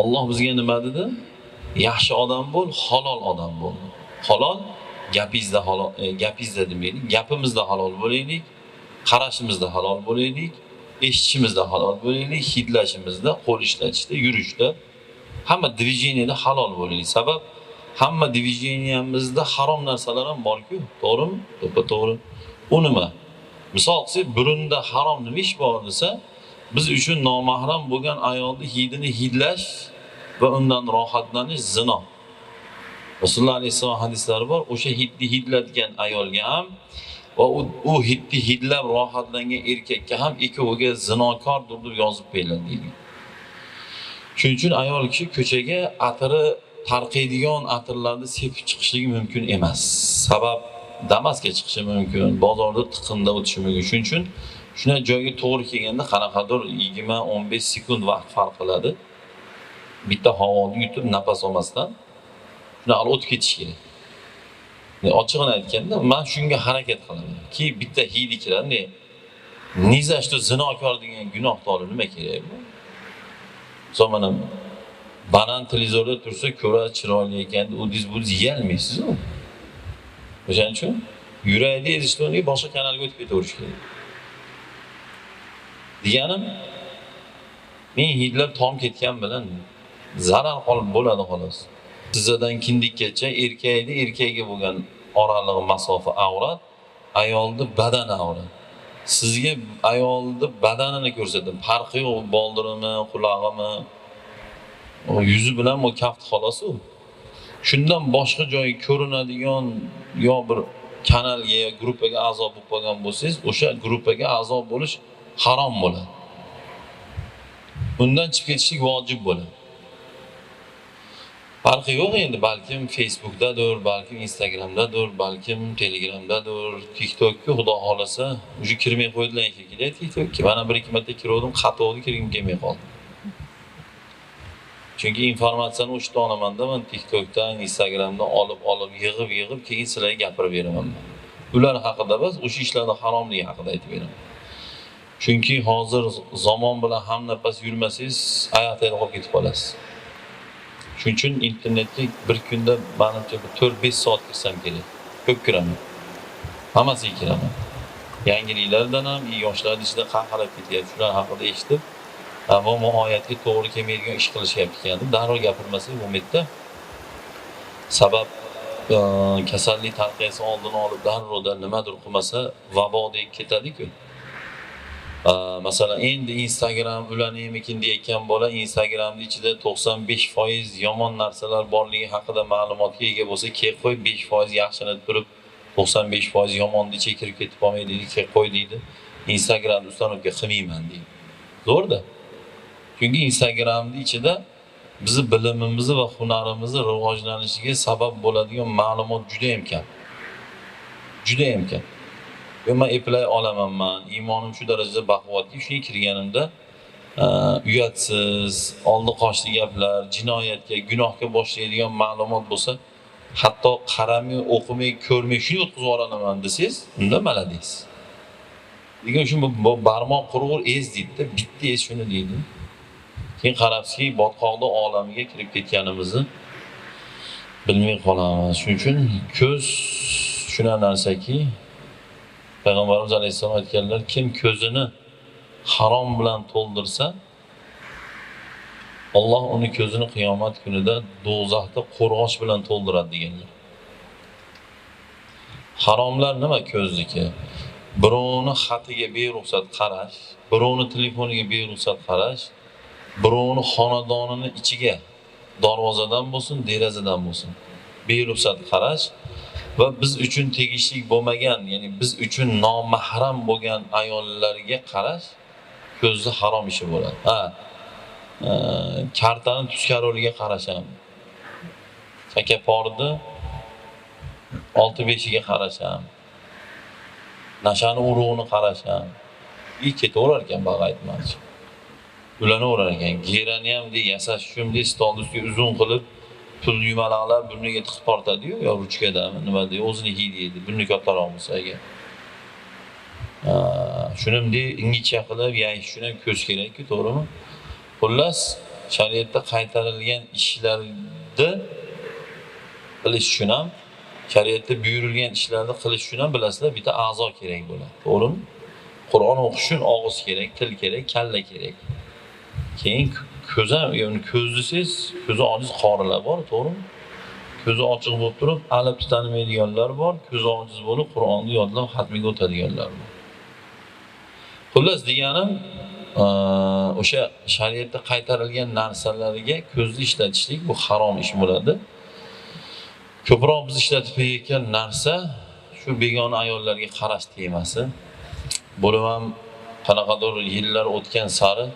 olloh bizga nima dedi? Yaxshi odam bo'l halol odam bo'l. Halol? Gapingizda halol e, gapingizda demaylik gapimizda halol bo'laylik qarashimizda halol bo'laylik eshitishimizda halol bo'laylik hidlashimizda qo'l ishlatishda yurishda hamma движениеda halol bo'laylik. Sabab hamma движениемizda harom narsalar ham borku. To'g'rimi? To'ppa to'g'ri. U nima? Misol qilsak burunda harom nima ish bor desa biz uchun nomahram bo'lgan ayolni hidini hidlash va undan rohatlanish zino. Rasululloh alayhissalom hadislari bor o'sha hidni hidlatgan ayolga ham va u, hidni hidlab rohatlangan erkakka ham ikkoviga zinokordir deb yozib qo'yiladi deydi. Shuning uchun ayol kishi ko'chaga atiri tarqaydigan atirlarni sepib chiqishligi mumkin emas. Sabab damasga chiqishi mumkin bozorda tiqinda o'tishi mumkin shuning uchun shunday joyga to'g'ri kelganda qanaqadir yigirma o'n besh sekund vaqt farq qiladi. Bitta havoni yutib nafas olmasdan shunaqa olib o'tib ketish kerak. Ochig'ini aytganda man shunga harakat qilaman ki bitta hidi kiradi ne ni за что zinokor degan gunohni olib nima kerak bu? Misol mana banan televizorda tursa ko'radi chiroyli ekan udiz budiz yeyolmaysizu. O'shaning uchun yuradi ezishni boshqa kanalga o'tib ketaverish kerak deganim men hidlab tom ketgan bilan zarar qolib bo'ladi xolos. Tizzadan kindikkacha erkakni erkakka bo'lgan oralig'i masofa avrat ayolni badani avrat. Sizga ayolni badanini ko'rsatdim farqi yo'q boldirimi qulog'imi u yuzi bilan bu kaft xolos u. Shundan boshqa joyi ko'rinadigan yo bir kanalga yo gruppaga a'zo bo'lib qolgan bo'lsangiz o'sha gruppaga a'zo bo'lish harom bo'ladi. Undan chiqib ketishlik vojib bo'ladi. Farqi yo'q endi balkim facebookdadir balkim instagramdadir balkim telegramdadir tiktokka xudo xohlasa уже kirmay qo'ydilar shekilli tiktokka mana bir ikki marta kirgandim xatoni kirgim kelmay qoldi. Chunki informatsiyani o'sha yerda olamanda man tiktokdan instagramdan olib olib yig'ib yig'ib keyin sizlarga gapirib beraman ular haqida emas o'sha ishlarni haromligi haqida aytib beraman. Chunki hozir zamon bilan hamnafas yurmasangiz oyoqda qolib ketib qolasiz. Shuning uchun internetga bir kunda manimcha to'rt besh soat kirsam kerak. Ko'p kiraman. Hammasiga kiraman. Yangiliklardan ham yoshlarni ichida qarqarab ketyapti shular haqida eshitib bu muoyatga to'g'ri kelmaydigan ish qilishyapti ekan. Deb darrov gapirmasak bo'lmaydida. Sabab kasallik tarqaysa oldini olib darrovdan nimadir qilmasa vabodek ketadiku. Masalan endi instagram ulanaymikin deyayotgan bola instagramni ichida to'qson besh foiz yomon narsalar borligi haqida ma'lumotga ega bo'lsa kelib qo'y besh foiz yaxshini turib to'qson besh foiz yomonni ichiga kirib ketib qolmaydi deydi kelib qo'y deydi. Instagramni установка qilmayman deydi. Zo'rda chunki instagramni ichida bizni bilimimizni va hunarimizni rivojlanishiga sabab bo'ladigan ma'lumot juda yam kam. Juda yam kam. Yo, man eplay olaman man iymonim shu darajada baquvvatki shunga kirganimda e, uyatsiz oldi qochdi gaplar jinoyatga gunohga boshlaydigan ma'lumot bo'lsa hatto qaramay o'qimay ko'rmay shuni o'tkazib yuboraman desangiz unda malades degan uchun bu barmoq qurg'ur ez deydida bitta ez shuni deydi. Keyin qarabsizki botqoqni olamiga kirib ketganimizni bilmay qolamiz. Shuning uchun ko'z shunaqa narsaki payg'ambarimiz alayhissalom aytganlar kim ko'zini harom bilan to'ldirsa Alloh uni ko'zini qiyomat kunida do'zaxda qo'rg'osh bilan to'ldiradi deganlar. Haromlar nima ko'zniki? Birovni xatiga beruxsat qarash birovni telefoniga beruxsat qarash birovni xonadonini ichiga darvozadan bo'lsin derazadan bo'lsin beruxsat qarash va biz uchun tegishli bo'lmagan ya'ni biz uchun nomahram bo'lgan ayollarga qarash ko'zni harom ishi bo'ladi. Ha e, kartani tuskar qarash ham chakaporni olti beshiga qarash ham nashani urug'ini qarash ham и ketaverar ekan baqa aytmoqchi. Ulanaverar ekan gerani ham bunday yasash uchun bunday stolni ustiga uzun qilib pul yumaloqlab burniga tiqib tortadiyu yo ruchkadami nima deydi hidi deydi burni kattaroq bo'lsa agar shuni bunday ingichka qilib yangish uchun ham ko'z kerakku to'g'rimi? Xullas shariatda qaytarilgan ishlarni qilish uchun ham shariatda buyurilgan ishlarni qilish uchun ham bilasizlar bitta a'zo kerak bo'ladi to'g'rimi? Qur'on o'qish uchun og'iz kerak til kerak kalla kerak. Keyin ko'z ham yani ko'z desangiz ko'zi ojiz qorilar bor to'g'rimi? Ko'zi ochiq bo'lib turib alifni tanimaydiganlar bor ko'zi ojiz bo'lib qur'onni yodlab xatmiga o'tadiganlar bor. Xullas deganim o'sha shariatda qaytarilgan narsalarga ko'zni ishlatishlik bu harom ish bo'ladi. Ko'proq biz ishlatib kelayotgan narsa shu begona ayollarga qarash temasi. Bo'lib ham qanaqadir yillar o'tgan sari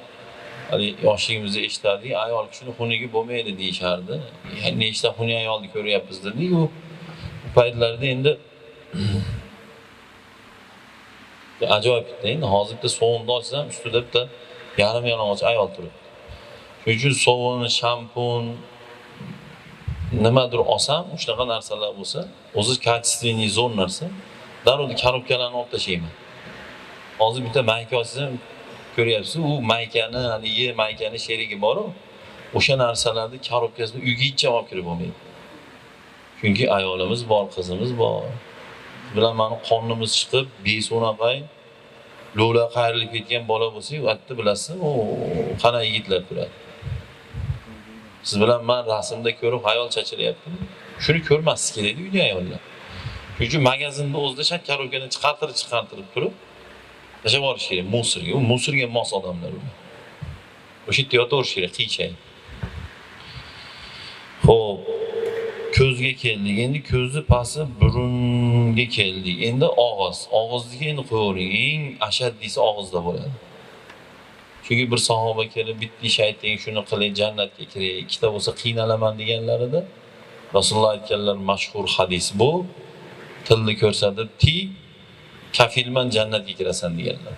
haligi yoshligimizda eshitardik ayol kishini xuniga bo'lmaydi deyishardi. Yani nechta xunuk ayolni ko'ryapmiz dedik u paytlarda endi ajoyib bitta endi hozir bitta sovunni ochsam ustida bitta yarim yalang'och ayol turibdi. Shuning uchun sovun shampun nimadir olsam shunaqa narsalar bo'lsa o'zi качественный zo'r narsa. Darrov korobkalarni olib tashlayman hozir bitta mayka olsam ko'ryapsiz. U maykani haligi maykani sherigi boru o'sha narsalarni korobkasini uyga hech ham olib kirib bo'lmaydi. Chunki ayolimiz bor qizimiz bor. Bilan mani qonimiz chiqib besunaqay lo'la qayrilib ketgan bola bo'lsak u yerda bilasizmi? U qanaqa yigitlar turadi siz bilan man rasmda ko'rib hayol chachiryaptimi shuni ko'rmaslik kerakda uyda ayollar. Shuning uchun magazinni o'zida sha korobkani chiqartirib chiqartirib turib tashlab yuborish kerak musorga u musorga mos odamlar ular o'sha yerda yotaverish kerak qiyshayib ho'p ko'zga keldik. Endi ko'zni pasti burunga keldik. Endi og'iz og'izniki endi qo'yavering. Eng ashaddiysi og'izda bo'ladi. Chunki bir sahoba kelib bitta ish ayting shuni qiling jannatga kiray ikkita bo'lsa qiynalaman deganlarida rasululloh aytganlar mashhur hadis bu. Tilni ko'rsatib tiy kafilman jannatga kirasan deganlar